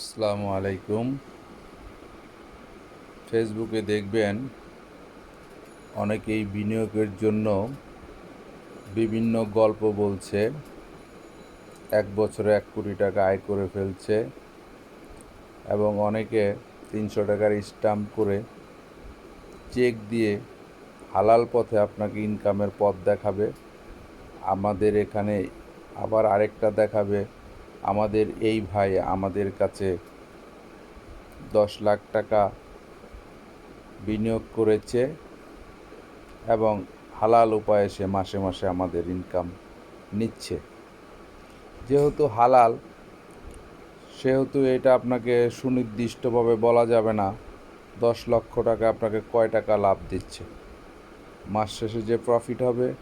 আসসালামু আলাইকুম। ফেসবুকে দেখবেন অনেকেই বিনিয়োগের জন্য বিভিন্ন গল্প বলছে। এক বছরে এক কোটি টাকা আয় করে ফেলছে এবং অনেকে তিনশো টাকার স্টাম্প করে চেক দিয়ে হালাল পথে আপনাকে ইনকামের পথ দেখাবে। আমাদের এখানে আবার আরেকটা দেখাবে। আমাদের এই ভাই আমাদের কাছে দশ লাখ টাকা বিনিয়োগ করেছে এবং হালাল উপায়ে সে মাসে মাসে আমাদের ইনকাম নিচ্ছে। যেহেতু হালাল, সেহেতু এটা আপনাকে সুনির্দিষ্টভাবে বলা যাবে না, দশ লক্ষ টাকা আপনাকে কয় টাকা লাভ দিচ্ছে। মাস শেষে যে প্রফিট হবে,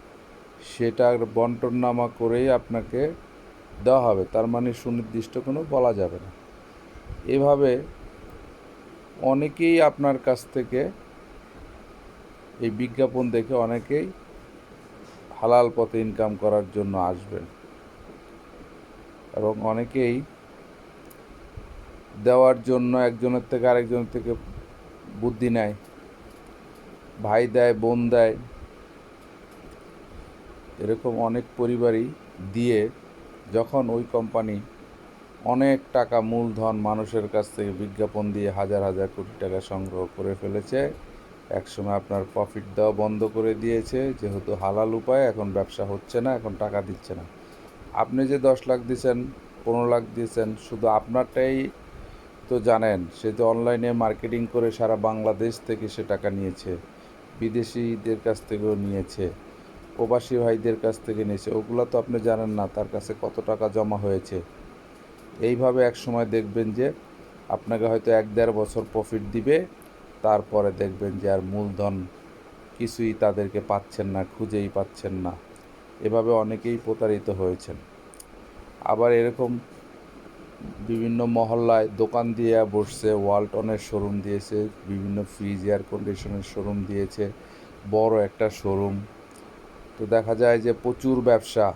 সেটার বন্টননামা করেই আপনাকে দেওয়া হবে, তার মানে সুনির্দিষ্ট কোনো বলা যাবে না। এভাবে অনেকেই আপনার কাছ থেকে এই বিজ্ঞাপন দেখে অনেকেই হালাল পথে ইনকাম করার জন্য আসবেন এবং অনেকেই দেওয়ার জন্য একজনের থেকে আরেকজনের থেকে বুদ্ধি নেয়, ভাই দেয়, বোন দেয়, এরকম অনেক পরিবারই দিয়ে যখন ওই কোম্পানি অনেক টাকা মূলধন মানুষের কাছ থেকে বিজ্ঞাপন দিয়ে হাজার হাজার কোটি টাকা সংগ্রহ করে ফেলেছে, একসময় আপনার প্রফিট দেওয়া বন্ধ করে দিয়েছে, যেহেতু হালাল উপায় এখন ব্যবসা হচ্ছে না, এখন টাকা দিচ্ছে না। আপনি যে দশ লাখ দিয়েছেন, পনেরো লাখ দিয়েছেন, শুধু আপনারটাই তো জানেন, সে তো অনলাইনে মার্কেটিং করে সারা বাংলাদেশ থেকে সে টাকা নিয়েছে, বিদেশিদের কাছ থেকেও নিয়েছে। প্রবাসী ভাইদের কাছ থেকে নিয়েছে। ওগুলো তো আপনি জানেন না, তার কাছে কত টাকা জমা হয়েছে। এইভাবে এক সময় দেখবেন যে আপনাকে হয়তো এক দেড় বছর প্রফিট দিবে, তারপরে দেখবেন যে আর মূলধন কিছুই তাদেরকে পাচ্ছেন না, খুঁজেই পাচ্ছেন না। এভাবে অনেকেই প্রতারিত হয়েছেন। আবার এরকম বিভিন্ন মহল্লায় দোকান দিয়ে বসছে ওয়ালটনের শোরুম দিয়েছে, বিভিন্ন ফ্রিজ এয়ার কন্ডিশনের শোরুম দিয়েছে, বড় একটা শোরুম তো দেখা যায় যে প্রচুর ব্যবসা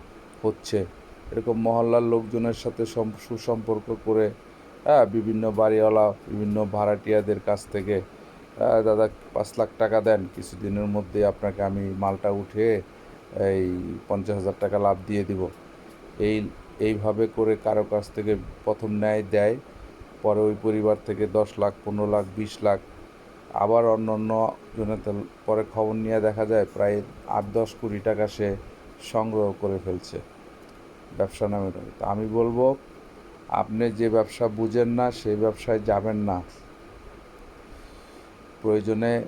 হচ্ছে। এরকম মহল্লার লোকজনের সাথে সুসম্পর্ক করে হ্যাঁ বিভিন্ন বাড়িওয়ালা, বিভিন্ন ভাড়াটিয়াদের কাছ থেকে হ্যাঁ দাদা পাঁচ লাখ টাকা দেন, কিছুদিনের মধ্যে আপনাকে আমি মালটা উঠে এই পঞ্চাশ হাজার টাকা লাভ দিয়ে দিব। এই, এইভাবে করে কারও কাছ থেকে প্রথম ন্যায় দেয়, পরে ওই পরিবার থেকে দশ লাখ, পনেরো লাখ, বিশ লাখ আবার অন্য অন্য জনের পরে খবর নিয়ে দেখা যায় প্রায় আট দশ কোটি টাকা সে সংগ্রহ করে ফেলছে ব্যবসা নামে। তো আমি বলব, আপনি যে ব্যবসা বুঝেন না, সেই ব্যবসায় যাবেন না। প্রয়োজনে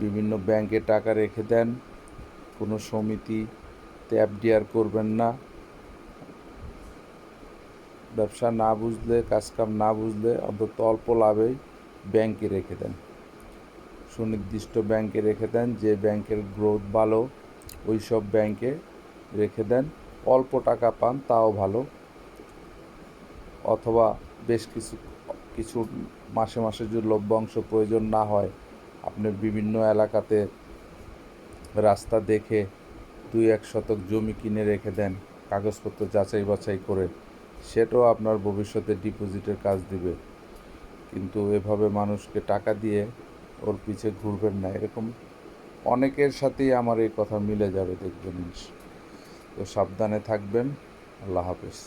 বিভিন্ন ব্যাংকে টাকা রেখে দেন, কোনো সমিতিতে এফডিআর করবেন না। ব্যবসা না বুঝলে, কাজকাম না বুঝলে অন্তত অল্প লাভেই ব্যাংকে রেখে দেন। সুনির্দিষ্ট ব্যাংকে রেখে দেন, যে ব্যাংকের গ্রোথ ভালো, ওই সব ব্যাংকে রেখে দেন। অল্প টাকা পান, তাও ভালো। অথবা বেশ কিছু কিছু মাসে মাসে যদি লভ্যাংশ প্রয়োজন না হয়, আপনি বিভিন্ন এলাকাতে রাস্তা দেখে দুই এক শতক জমি কিনে রেখে দেন, কাগজপত্র যাচাই বাছাই করে, সেটাও আপনার ভবিষ্যতে ডিপোজিটের কাজ দিবে। কিন্তু এভাবে মানুষকে টাকা দিয়ে ওর পিছে ঘুরবেন না, এরকম অনেকের সাথেই আমার এই কথা মিলে যাবে দেখবেন তো সাবধানে থাকবেন, আল্লাহ হাফেজ।